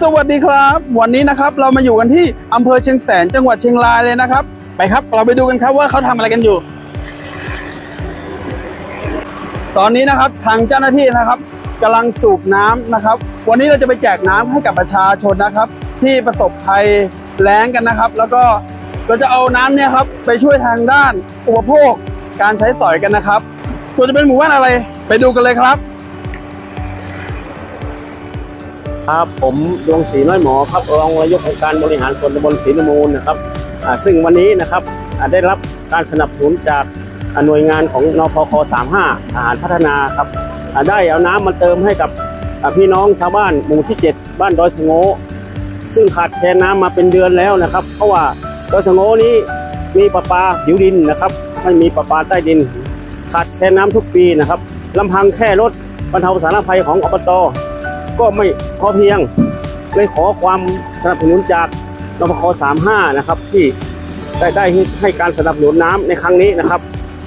สวัสดีครับ วันนี้นะครับเรามาอยู่กันที่อำเภอเชียงแสนจังหวัดเชียงรายเลยนะครับ ไปครับเราไปดูกันครับว่าเขาทำอะไรกันอยู่ ตอนนี้นะครับทางเจ้าหน้าที่นะครับกำลังสูบน้ำนะครับ วันนี้เราจะไปแจกน้ำให้กับประชาชนนะครับ ที่ประสบภัยแล้งกันนะครับ แล้วก็เราจะเอาน้ำเนี่ยครับไปช่วยทางด้านอุปโภคการใช้สอยกันนะครับ ส่วนจะเป็นหมู่บ้านอะไรไปดูกันเลยครับ ครับผมดวงศรีน้อยหมอครับรองนายกองค์การบริหารส่วนตำบลศรีนมูลนะครับซึ่งวันนี้นะครับได้รับการสนับสนุนจากหน่วยงานของนพค35ทหารพัฒนาครับได้เอาน้ำมาเติมให้กับพี่น้องชาวบ้านหมู่ที่ 7 บ้านดอยสงโงซึ่งขาดแคลนน้ำมาเป็นเดือนแล้วนะครับ เพราะว่าดอยสงโงนี้มีประปาผิวดินนะครับไม่มีประปาใต้ดิน ขาดแคลนน้ำทุกปีนะครับลำพังแค่รถบรรเทาสาธารณภัยของอบต ก็ไม่พอเพียงเลยขอความสนับสนุนจากนพค35 นะครับ ที่ได้ได้ให้การสนับสนุนน้ำในครั้งนี้นะครับ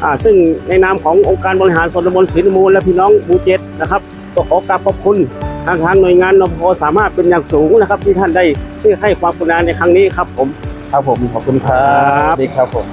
อ่าซึ่งในนามขององค์การบริหารส่วนตำบลศรีนมูลและพี่น้องหมู่เจ็ดนะครับก็ขอกราบขอบคุณทางทางหน่วยงานนพคสามารถเป็นอย่างสูงนะครับ ที่ท่านได้ที่ให้ความกรุณาในครั้งนี้ครับผม ครับผมขอบคุณครับครับสวัสดีครับผม